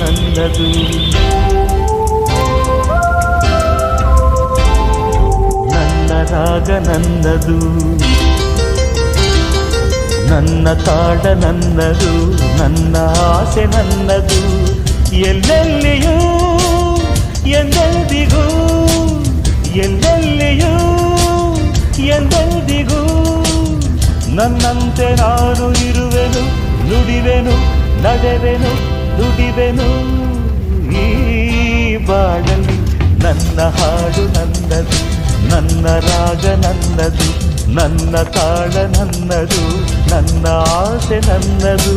ನನ್ನದು. ನನ್ನ ರಾಗ ನನ್ನದು. ನನ್ನ ತಾಡ ನನ್ನದು. ನನ್ನ ಆಸೆ ನನ್ನದು. ಎಲ್ಲೆಲ್ಲಿಯೂ ಎಂದೆಂದಿಗೂ ಎಲ್ಲೆಲ್ಲಿಯೂ ಎಂದೆಂದಿಗೂ ನನ್ನಂತೆ ನಾನು ಇರುವೆನು, ನುಡಿವೆನು, ನಡೆವೆನು. ನುಡಿವೆನು ಈ ಬಾಳಲಿ. ನನ್ನ ಹಾಡು ನನ್ನದು ನನ್ನ ರಾಗ ನನ್ನದು ನನ್ನ ತಾಳ ನನ್ನದು ನನ್ನ ಆಸೆ ನನ್ನದು